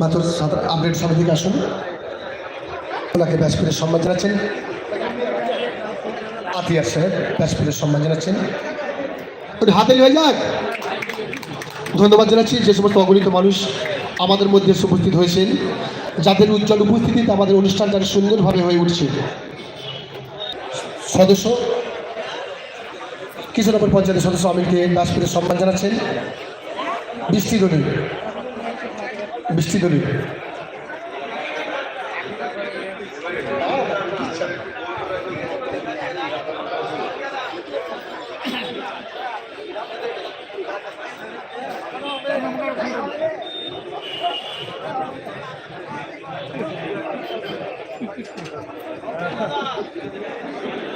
মাত্র আপডেট সমিতি থেকে আসুন। ওনাকে ব্যাসপীরের সম্মান জানাচ্ছেন। আতিয়ার সাহেব ব্যাসপীরের সম্মান জানাচ্ছেন। হাতে হয়ে যাক। ধন্যবাদ জানাচ্ছি যে সমস্ত অগণিত মানুষ আমাদের মধ্যে উপস্থিত হয়েছেন। যাদের উজ্জ্বল উপস্থিতিতে আমাদের অনুষ্ঠানটা আরও সুন্দরভাবে হয়ে উঠছে। সদস্য। কিশোরপুর পঞ্চায়েতের সদস্য আমিরকে ব্যাসপীরের সম্মান জানাচ্ছেন। বৃষ্টি দলিল বৃষ্টি দলিল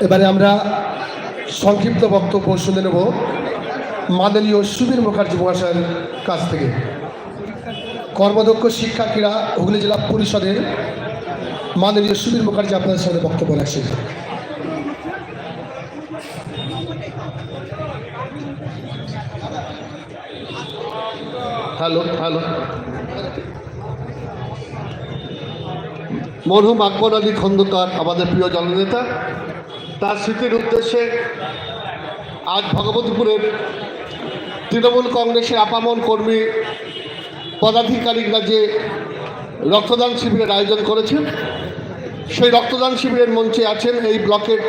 এবারে আমরা সংক্ষিপ্ত বক্তব্য শুনে নেব মাননীয় সুবীর মুখার্জি মহাশয়ের কাছ থেকে। কর্মদক্ষ শিক্ষা ক্রীড়া হুগলি জেলা পরিষদের মাননীয় সুবীর মুখার্জি আপনাদের সাথে বক্তব্য রাখছেন। Hello hello. মরহুম আকবর আলী খন্দকার, আমাদের প্রিয় জননেতা। তার স্মৃতির উদ্দেশ্যে আজ ভগবতপুরের তৃণমূল কংগ্রেসের আপামন কর্মী পদাধিকারীরা যে রক্তদান শিবিরের আয়োজন করেছেন, সেই রক্তদান শিবিরের মঞ্চে আছেন এই ব্লকের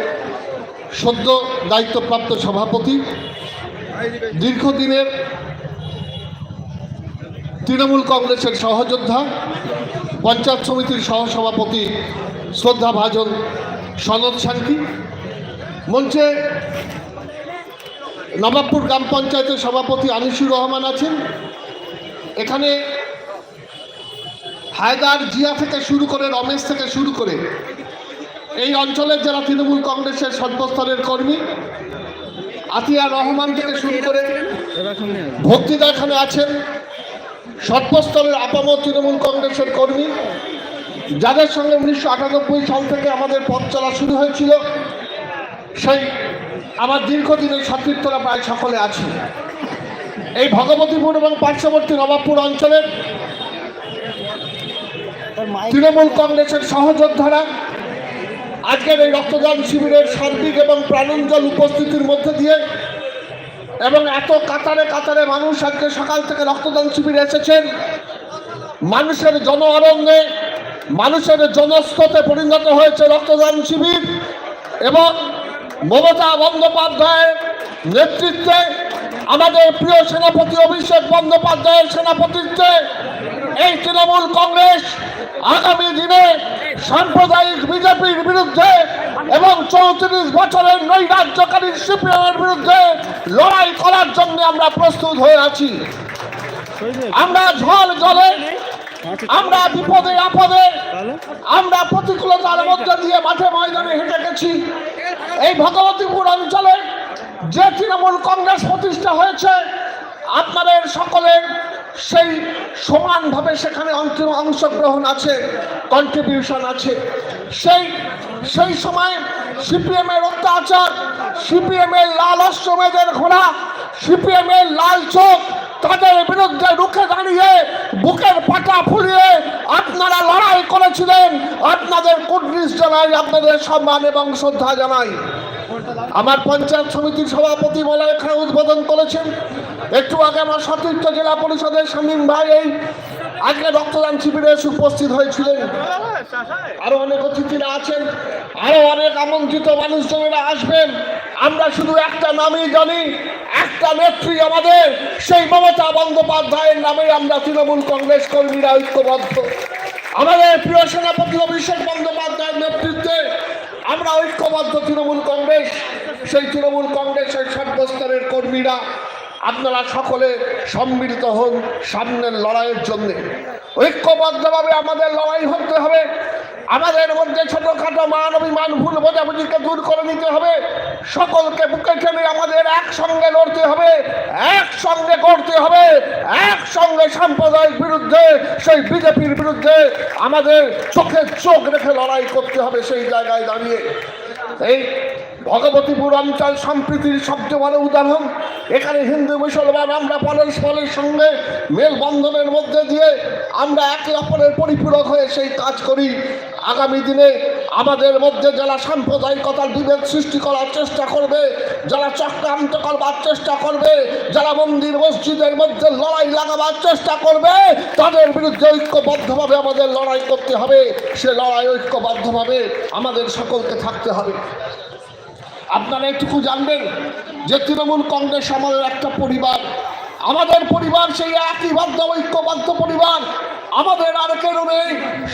সদ্য দায়িত্বপ্রাপ্ত সভাপতি। দীর্ঘদিনের তৃণমূল কংগ্রেসের সহযোদ্ধা, পঞ্চায়েত সমিতির সহসভাপতি শ্রদ্ধা ভাজন সনদ শান্তি মঞ্চে নবাবপুর গ্রাম পঞ্চায়েতের সভাপতি আনিসুর রহমান আছেন। এখানে হায়দার জিয়া থেকে শুরু করে রমেশ থেকে শুরু করে এই অঞ্চলের যারা তৃণমূল কংগ্রেসের সর্বস্তরের কর্মী, আতিয়া রহমান থেকে শুরু করে ভক্তিদা এখানে আছেন, সর্বস্তরের আপাম তৃণমূল কংগ্রেসের কর্মী। যাদের সঙ্গে উনিশশো আটানব্বই সাল থেকে আমাদের পথ চলা শুরু হয়েছিল সেই আমার দীর্ঘদিনের সতীর্থরা প্রায় সকলে আছে। এই ভগবতীপুর এবং পার্শ্ববর্তী নবাবপুর অঞ্চলের তৃণমূল কংগ্রেসের সহযোদ্ধারা আজকের এই রক্তদান শিবিরের সার্বিক এবং প্রাণঞ্জল উপস্থিতির মধ্যে দিয়ে এবং এত কাতারে কাতারে মানুষ আজকে সকাল থেকে রক্তদান শিবিরে এসেছেন। মানুষের জন অরণ্যে মানুষের জনস্রোতে পরিণত হয়েছে রক্তদান শিবির এবং মমতা বন্দ্যোপাধ্যায়ের নেতৃত্বে, আমাদের প্রিয় সেনাপতি অভিষেক বন্দ্যোপাধ্যায়ের সেনাপতিত্বে এই তৃণমূল কংগ্রেস আগামী দিনে সাম্প্রদায়িক বিজেপির বিরুদ্ধে এবং চৌত্রিশ বছরের নৈরাজ্যকারী সিপিএমের বিরুদ্ধে লড়াই করার জন্য আমরা প্রস্তুত হয়ে আছি। আমরা ঝড় জলে, আমরা বিপদে আপদে, আমরা প্রতিকূলতার মধ্যে দিয়ে মাঠে ময়দানে হেঁটে গেছি। এই ভগবতীপুর অঞ্চলে যে তৃণমূল কংগ্রেস প্রতিষ্ঠা হয়েছে, আপনাদের সকলের সেই সমানভাবে সেখানে অংশগ্রহণ আছে কন্ট্রিবিউশন আছে। সেই সেই সময় সিপিএম এর অত্যাচার সিপিএম এর লাল অশ্বমেধের ঘোড়া সিপিএম এর লাল চোখ তাদের বিরুদ্ধে রুখে দাঁড়িয়ে বুকের পাটা ফুলিয়ে আপনারা লড়াই করেছিলেন। আপনাদের কুটনিস জানাই, আপনাদের সম্মান এবং শ্রদ্ধা জানাই। আমার পঞ্চায়েত সমিতির সভাপতি বলে এখানে উদ্বোধন করেছেন। একটু আগে আমার সতীর্থ জেলা পরিষদের শামীম ভাই এই আজকে রক্তদান শিবিরে উপস্থিত হয়েছিলেন। আরও অনেক অতিথিরা আছেন। আরও অনেক আমন্ত্রিত মানুষজনেরা আসবেন। আমরা শুধু একটা নামই জানি, একটা নেত্রী আমাদের, সেই মমতা বন্দ্যোপাধ্যায়ের নামে আমরা তৃণমূল কংগ্রেস কর্মীরা ঐক্যবদ্ধ। আমাদের প্রিয় সেনাপতি অভিষেক বন্দ্যোপাধ্যায়ের নেতৃত্বে আমরা ঐক্যবদ্ধ তৃণমূল কংগ্রেস, সেই তৃণমূল কংগ্রেসের সর্বস্তরের কর্মীরা। আপনারা সকলে সম্মিলিত হন সামনের লড়াইয়ের জন্য। ঐক্যবদ্ধভাবে আমাদের লড়াই হতে হবে। আমাদের মধ্যে ছোটখাটো মান অভিমান ভুল বোঝাবুঝিকে দূর করে নিতে হবে। সকলকে বুকে টেনে আমাদের একসঙ্গে লড়তে হবে, একসঙ্গে করতে হবে, একসঙ্গে সাম্প্রদায়িক বিরুদ্ধে, সেই বিজেপির বিরুদ্ধে আমাদের চোখে চোখ রেখে লড়াই করতে হবে সেই জায়গায় দাঁড়িয়ে। এই ভগবতীপুর অঞ্চল সম্প্রীতির সবচেয়ে বড় উদাহরণ। এখানে হিন্দু, মুসলমান, আমরা পরস্পরের সঙ্গে মেলবন্ধনের মধ্যে দিয়ে আমরা একে অপরের পরিপূরক হয়ে সেই কাজ করি। আগামী দিনে আমাদের মধ্যে যারা সাম্প্রদায়িকতার বিভেদ সৃষ্টি করার চেষ্টা করবে, যারা চক্রান্ত করবার চেষ্টা করবে, যারা মন্দির মসজিদের মধ্যে লড়াই লাগাবার চেষ্টা করবে, তাদের বিরুদ্ধে ঐক্যবদ্ধভাবে আমাদের লড়াই করতে হবে। সে লড়াই ঐক্যবদ্ধভাবে আমাদের সকলকে থাকতে হবে। আপনারা একটুকু জানবেন যে তৃণমূল কংগ্রেস আমাদের একটা পরিবার। আমাদের পরিবার সেই একই বাধ্য ঐক্যবদ্ধ পরিবার। আমাদের আর কেউ নেই।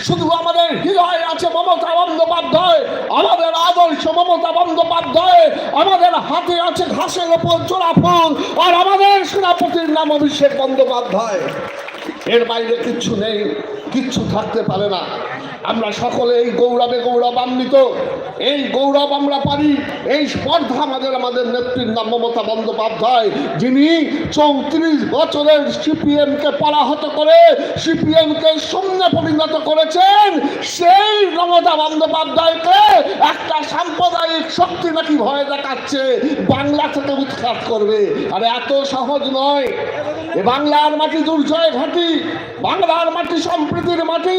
শুধু আমাদের হৃদয় আছে মমতা বন্দ্যোপাধ্যায়। আমাদের আদর্শ মমতা বন্দ্যোপাধ্যায়। আমাদের হাতে আছে ঘাসের ওপর চোরা ফুল। আর আমাদের সেনাপতির নাম অভিষেক বন্দ্যোপাধ্যায়। এর বাইরে কিচ্ছু নেই, কিচ্ছু থাকতে পারে না। আমরা সকলে এই গৌরবে গৌরবান্বিত, এই গৌরব আমরা পারি, এই স্পর্ধা আমাদের আমাদের নেত্রীর নাম মমতা বন্দ্যোপাধ্যায়, যিনি চৌত্রিশ বছরের সিপিএমকে পরাহত করে, সিপিএমকে শূন্য পরিণত করেছেন, সেই মমতা বন্দ্যোপাধ্যায়কে একটা সাম্প্রদায়িক শক্তি নাকি ভয় দেখাচ্ছে, বাংলা থেকে উৎখাত করবে। আরে এত সহজ নয়। এ বাংলার মাটি দুর্জয় ঘাটি, বাংলার মাটি সম্প্রীতির মাটি,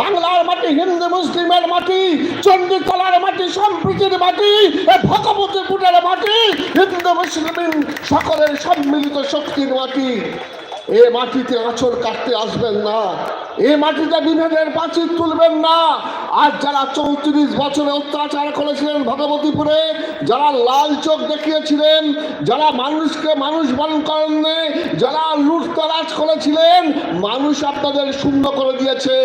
বাংলার মাটি হিন্দু মুসলিমের মাটি চণ্ডীতলার মাটি সম্প্রীতির মাটি, এ ভগবতীপুরের মাটি, হিন্দু মুসলিম সকলের সম্মিলিত শক্তির মাটি। এ মাটিতে আঁচড় কাটতে আসবেন না, এ মাটিতে বিভেদের পাঁচির তুলবেন না। আর যারা চৌত্রিশ বছরে অত্যাচার করেছিলেন ভগবতীপুরে, যারা লাল চোখ দেখিয়েছিলেন, যারা মানুষকে মানুষ বরণ করেননি, যারা লুটতরাজ করেছিলেন মানুষ আপনাদের শূন্য করে দিয়েছে।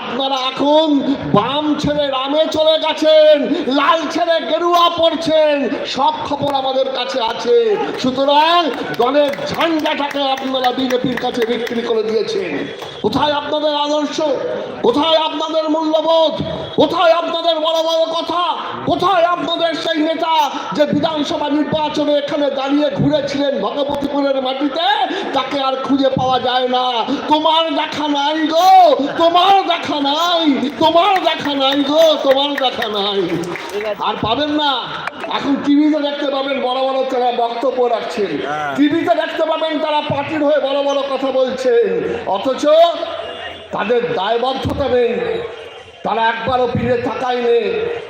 আপনারা এখন বাম ছেড়ে রামে চলে গেছেন, লাল ছেড়ে গেরুয়া পড়ছেন, সব খবর আমাদের কাছে আছে। সুতরাং দলের ঝান্ডাটাকে আপনারা বিজেপির কাছে বিক্রি করে দিয়েছেন। কোথায় আপনাদের আদর্শ? কোথায় আপনাদের মূল্যবোধ? কোথায় আপনাদের বড় বড় কথা? কোথায় আপনাদের সেই নেতা যে বিধানসভা নির্বাচনে এখানে দাঁড়িয়ে ঘুরেছিলেন ভগবতীপুরের মাটিতে? তাকে আর খুঁজে পাওয়া যায় না। তোমার দেখা নাই গো তোমার দেখা নাই তোমার দেখা নাই গো তোমার দেখা নাই। আর পাবেন না। এখন টিভিতে দেখতে পাবেন বড় বড় তারা বক্তব্য রাখছেন টিভিতে দেখতে পাবেন তারা পার্টির হয়ে বড় বড় কথা বলছেন অথচ তাদের দায়বদ্ধতা নেই। তারা একবারও ফিরে থাকাই নেই।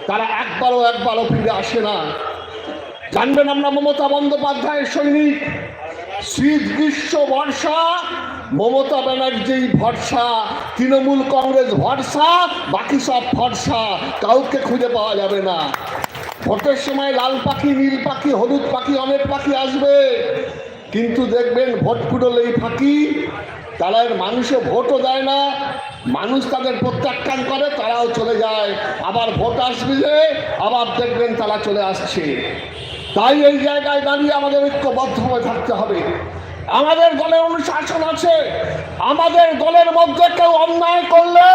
তারা একবারও একবারও ফিরে আসে না। জানবেন আমরা মমতা বন্দ্যোপাধ্যায়ের সৈনিক। শীত গ্রীষ্ম বর্ষা মমতা ব্যানার্জি ভরসা, তৃণমূল কংগ্রেস ভরসা, বাকি সব ভরসা, কাউকে খুঁজে পাওয়া যাবে না। ভোটের সময় লাল পাখি, নীল পাখি, হলুদ পাখি, অনেক পাখি আসবে। কিন্তু দেখবেন ভোট ফুটলেই ফাঁকি। তারা মানুষে ভোটও দেয় না, মানুষ তাদের প্রত্যাখ্যান করে, তারাও চলে যায়। আবার ভোট আসবে যে, আবার দেখবেন তারা চলে আসছে। তাই এই জায়গায় দাঁড়িয়ে আমাদের ঐক্যবদ্ধ হয়ে থাকতে হবে। আমাদের দলে অনুশাসন আছে। আমাদের দলের মধ্যে কেউ অন্যায় করলে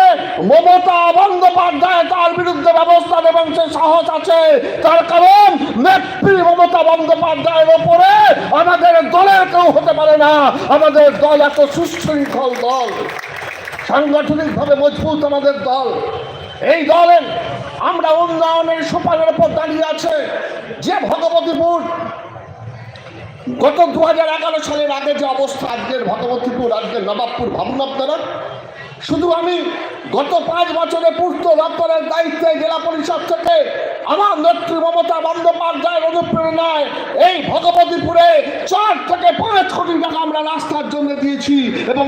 মমতা বন্দ্যোপাধ্যায় তার বিরুদ্ধে ব্যবস্থা নেবেন সে সাহস আছে। তার কারণ নেত্রী মমতা বন্দ্যোপাধ্যায়ের ওপরে আমাদের দলের কেউ হতে পারে না। আমাদের দল এত সুশৃঙ্খল দল। সাংগঠনিকভাবে মজবুত আমাদের দল। এই দলের আমরা উন্নয়নের সোপানের উপর দাঁড়িয়ে আছে যে ভগবতীপুর। গত দু হাজার এগারো সালের আগে যে অবস্থা আজকের ভগবতীপুর, আজকের নবাবপুর ভাবুন শুধু আমি গত পাঁচ বছরে পূর্ত দপ্তরের দায়িত্বে জেলা পরিষদ থেকে আমার নেত্রী মমতা বন্দ্যোপাধ্যায়ের অনুপ্রেরণায় এই ভগবতীপুরে চার থেকে পাঁচ কোটি টাকা আমরা রাস্তার জন্য দিয়েছি এবং